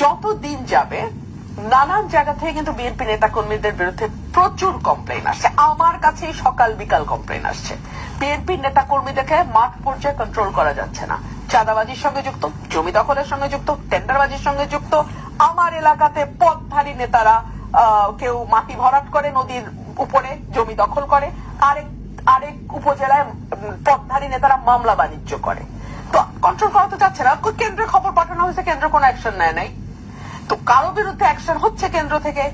যত দিন যাবে, নানান জায়গা থেকে কিন্তু বিএনপি নেতা কর্মীদের বিরুদ্ধে প্রচুর কমপ্লেন আসছে। আমার কাছে সকাল বিকাল কমপ্লেন আসছে। বিএনপি নেতা কর্মীদেরকে মাঠ পর্যায়ে কন্ট্রোল করা যাচ্ছে না। চাঁদাবাজির সঙ্গে যুক্ত, জমি দখলের সঙ্গে যুক্ত টেন্ডারবাজির সঙ্গে যুক্ত, আমার এলাকাতে পথধারী নেতারা কেউ মাটি ভরাট করে, নদীর উপরে জমি দখল করে, আরেক আরেক উপজেলায় পথধারী নেতারা মামলা বাণিজ্য করে। তো কন্ট্রোল করা তো যাচ্ছে না। কেন্দ্রের খবর পাঠানো হয়েছে, কেন্দ্র কোনো অ্যাকশন নেয় নাই। তো কারও বিরুদ্ধে অ্যাকশন হচ্ছে কেন্দ্র থেকে?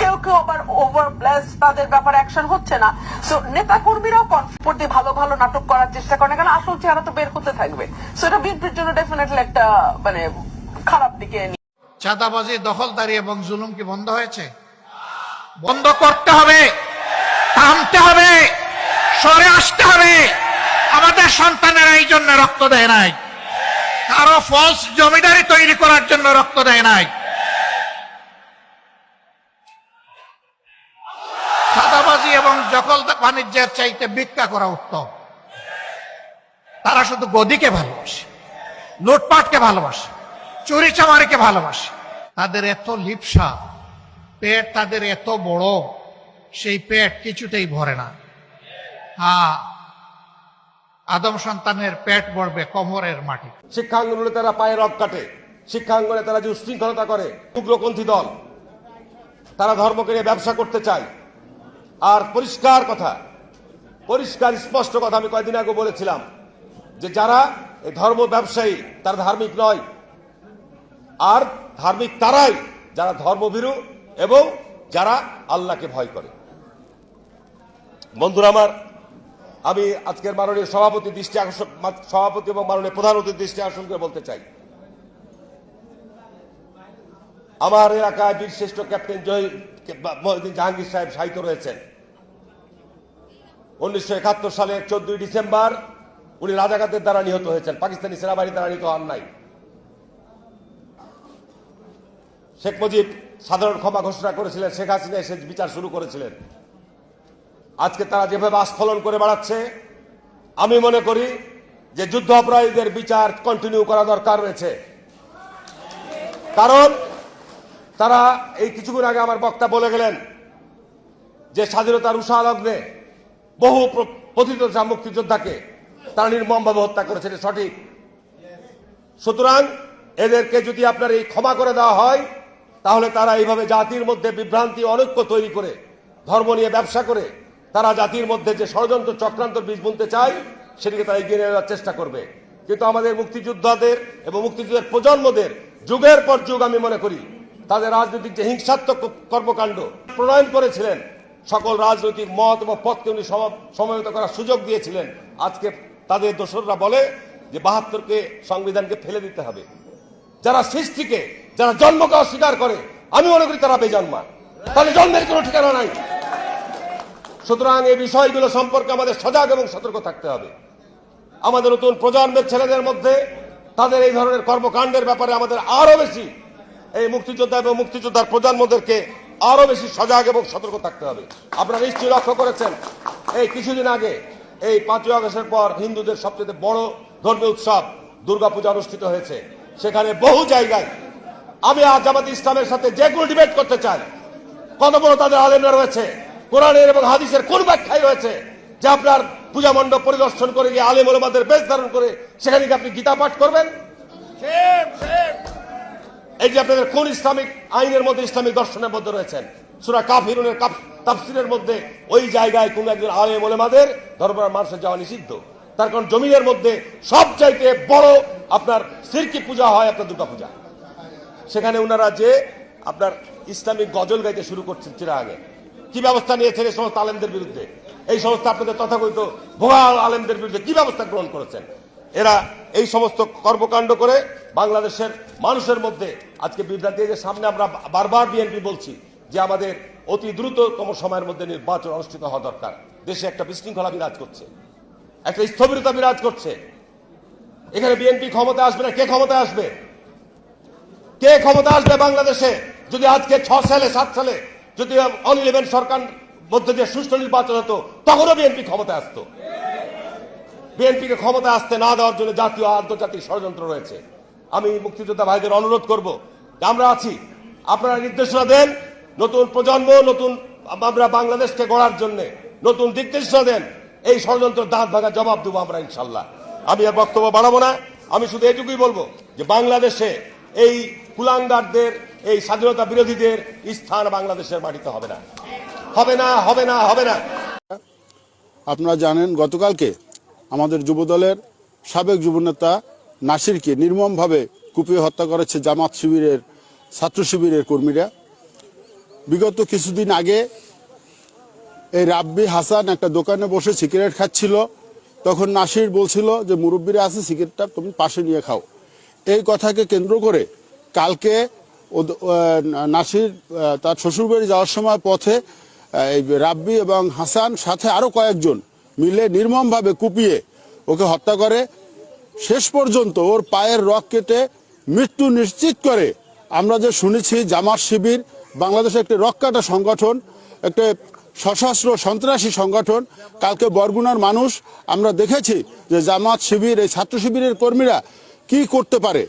কেউ কেউ আবার ওভার ব্লেস তাদের ব্যাপারে অ্যাকশন হচ্ছে না। সো নেতা কর্মীরাও কনফিডেন্ট দিয়ে ভালো ভালো নাটক করার চেষ্টা করে না কারণ আসল চেহারা তো বের হতে থাকবে। সো এটা বিএনপির জন্য ডেফিনেটলি একটা মানে খারাপ দিকে চাঁদাবাজি দখলদারি এবং জুলুম কি বন্ধ হয়েছে? বন্ধ করতে হবে থামতে হবে সরে আসতে হবে। আমাদের সন্তানেরা এই জন্য রক্ত দেয় নাই। কারও ফলস জমিদারি তৈরি করার জন্য রক্ত দেয় নাই চাঁদাবাজি এবং দখল বাণিজ্যের চাইতে ভিক্ষা করা উত্তম। তারা শুধু গদিকে ভালোবাসে, লুটপাটকে ভালোবাসে চুরি চামারিকে ভালোবাসে। তাদের এত লিপসা, পেট তাদের এত বড়, সেই পেট কিছুতেই ভরে না। হ্যাঁ আদম সন্তানের পেট ভরবে কোমরের মাটি। শিক্ষাঙ্গনে তারা পায়ে রক কাটে, শিক্ষাঙ্গনে তারা যে উশৃঙ্খলতা করে, উগ্রপন্থী দল। তারা ধর্মকে নিয়ে ব্যবসা করতে চায় আর পরিষ্কার কথা, পরিষ্কার, স্পষ্ট কথা আমি কয়েকদিন আগে বলেছিলাম যে যারা এই ধর্ম ব্যবসায়ী, তারা ধার্মিক নয়। আর ধার্মিক তারাই যারা ধর্মভীরু এবং যারা আল্লাহকে ভয় করে। বন্ধুরা আমার, আমি আজকের মাননীয় সভাপতি দৃষ্টি আকর্ষণ, সভাপতি এবং মাননীয় প্রধান দৃষ্টি আকর্ষণ করে বলতে চাই। আমার এলাকায় বীরশ্রেষ্ঠ ক্যাপ্টেন জয় মহিউদ্দিন জাহাঙ্গীর সাহেব সাহিত্য রয়েছেন। উনিশশো একাত্তর সালের চোদ্দই ডিসেম্বর উনি রাজাকাতের দ্বারা নিহত হয়েছেন। পাকিস্তানি সেনাবাহিনী দ্বারা নিহত হন নাই। শেখ মুজিব সাধারণ ক্ষমা ঘোষণা করেছিলেন, শেখ হাসিনা এসে বিচার শুরু করেছিলেন। আজকে তারা যেভাবে আস্ফলন করে বেড়াচ্ছে, আমি মনে করি যে যুদ্ধ অপরাধীদের বিচার কন্টিনিউ করা দরকার রয়েছে। কারণ তারা এই কিছুক্ষণ আগে আমার বক্তা বলে গেলেন যে স্বাধীনতার উষা লগ্নে বহু যা মুক্তিযোদ্ধাকে তারা নির্মমভাবে হত্যা করেছে সঠিক। সুতরাং এদেরকে যদি আপনার এই ক্ষমা করে দেওয়া হয়, তাহলে তারা এইভাবে জাতির মধ্যে বিভ্রান্তি, অনৈক্য তৈরি করে, ধর্ম নিয়ে ব্যবসা করে, তারা জাতির মধ্যে যে ষড়যন্ত্র চক্রান্ত বীজ বুনতে চায়, সেটিকে তারা এগিয়ে নিয়ে যাওয়ার চেষ্টা করবে। কিন্তু আমাদের মুক্তিযোদ্ধাদের এবং মুক্তিযুদ্ধের প্রজন্মদের যুগের পর যুগ আমি মনে করি, তাদের রাজনৈতিক যে হিংসাত্মক কর্মকাণ্ড, প্রণয়ন করেছিলেন সকল রাজনৈতিক মত এবং পথকে উনি সম- সমবেত করার সুযোগ দিয়েছিলেন। আজকে তাদের দোসররা বলে যে বাহাত্তরকে সংবিধানকে ফেলে দিতে হবে। যারা সৃষ্টিকে, যারা জন্মকে অস্বীকার করে, আমি মনে করি তারা বেজন্মা তাহলে জন্মের কোনো ঠিকানা নাই। সুতরাং এই বিষয়গুলো সম্পর্কে আমাদের সজাগ এবং সতর্ক থাকতে হবে। আমাদের নতুন প্রজন্মের ছেলেদের মধ্যে তাদের এই ধরনের কর্মকাণ্ডের ব্যাপারে আমাদের আরও বেশি এই মুক্তিযোদ্ধা এবং মুক্তিযোদ্ধার প্রজন্মদেরকে আরও বেশি সজাগ এবং সতর্ক থাকতে হবে। আপনারা নিশ্চয়ই লক্ষ্য করেছেন, এই কিছুদিন আগে, এই পাঁচই আগস্টের পর হিন্দুদের সবচেয়ে বড় ধর্মীয় উৎসব দুর্গাপূজা অনুষ্ঠিত হয়েছে। সেখানে বহু জায়গায় আমি আজ জামাত ইসলামের সাথে যে কোনো ডিবেট করতে চাই, কত বড় তাদের আলেমরা রয়েছে, কোরআনের এবং হাদিসের কোন ব্যাখ্যায় রয়েছে, যে আপনার পূজা মণ্ডপ পরিদর্শন করে গিয়ে আলেম ওলামাদের বেশ ধারণ করে সেখানে কি আপনি গীতা পাঠ করবেন? এই যে আপনাদের কোন ইসলামিক আইনের মধ্যে ইসলামিক দর্শনের মধ্যে রয়েছেন? সুরা কাফিরুনের কাফ- তাফসিরের মধ্যে ওই জায়গায় কোন একজন আলেম ওলামাদের দরবার মানুষের যাওয়া নিষিদ্ধ। তার কারণ জমিনের মধ্যে সব চাইতে বড় আপনার সিরকি পূজা হয় আপনার দুর্গা পূজা। সেখানে ওনারা যে আপনার ইসলামিক গজল গাইতে শুরু করছেন চিরা আগে। কি ব্যবস্থা নিয়েছেন এই সমস্ত আলেমদের বিরুদ্ধে? এই সমস্ত আপনাদের তথাকথিত ভুয়া আলেমদের বিরুদ্ধে কি ব্যবস্থা গ্রহণ করেছেন? এরা এই সমস্ত কর্মকাণ্ড করে বাংলাদেশের মানুষের মধ্যে আজকে বিভ্রান্তি যে সামনে আমরা বারবার বিএনপি বলছি যে আমাদের অতি দ্রুততম সময়ের মধ্যে নির্বাচন অনুষ্ঠিত হওয়া দরকার। দেশে একটা বিশৃঙ্খলা বিরাজ করছে। একটা স্থবিরতা বিরাজ করছে। এখানে বিএনপি ক্ষমতা আসবে না? কে ক্ষমতা আসবে? কে ক্ষমতা আসবে বাংলাদেশে? যদি আজকে ছ সালে, সাত সালে যদি অন ইলেভেন সরকার মধ্যে দিয়ে সুষ্ঠু নির্বাচন হতো, তখনও বিএনপি ক্ষমতা আসতো। বিএনপিকে ক্ষমতা আসতে না দেওয়ার জন্য জাতীয় আন্তর্জাতিক ষড়যন্ত্র রয়েছে। আমি মুক্তিযোদ্ধা ভাইদের অনুরোধ করব আমরা আছি। আপনারা নির্দেশনা দেন, নতুন প্রজন্ম, নতুন আমরা বাংলাদেশকে গড়ার জন্য নতুন দিক নির্দেশনা দেন, এই ষড়যন্ত্র দাঁত ভাঙা জবাব দেবো আমরা ইনশাল্লাহ। আমি আর বক্তব্য বাড়াবো না। আমি শুধু এটুকুই বলব যে বাংলাদেশে এই কুলাঙ্গারদের, এই স্বাধীনতা বিরোধীদের স্থান বাংলাদেশের মাটিতে হবে না। হবে না হবে না হবে না। আপনারা জানেন গতকালকে আমাদের যুবদলের সাবেক যুবনেতা নাসিরকে নির্মমভাবে কুপিয়ে হত্যা করেছে জামাত শিবিরের, ছাত্র শিবিরের কর্মীরা। বিগত কিছুদিন আগে এই রাব্বি হাসান একটা দোকানে বসে সিগারেট খাচ্ছিল। তখন নাসির বলছিল যে, মুরব্বীরা আছে, সিগারেটটা তুমি পাশে নিয়ে খাও। এই কথাকে কেন্দ্র করে কালকে নাসির তার শ্বশুরবাড়ি যাওয়ার সময় পথে এই রাব্বি এবং হাসান সাথে আরও কয়েকজন মিলে নির্মমভাবে কুপিয়ে ওকে হত্যা করে। শেষ পর্যন্ত ওর পায়ের রক কেটে মৃত্যু নিশ্চিত করে। আমরা যে শুনেছি, জামাত শিবির বাংলাদেশের একটি রক্কাটা সংগঠন, একটি সশস্ত্র সন্ত্রাসী সংগঠন, কালকে বরগুনার মানুষ, আমরা দেখেছি যে জামাত শিবির, এই ছাত্র শিবিরের কর্মীরা কি করতে পারে।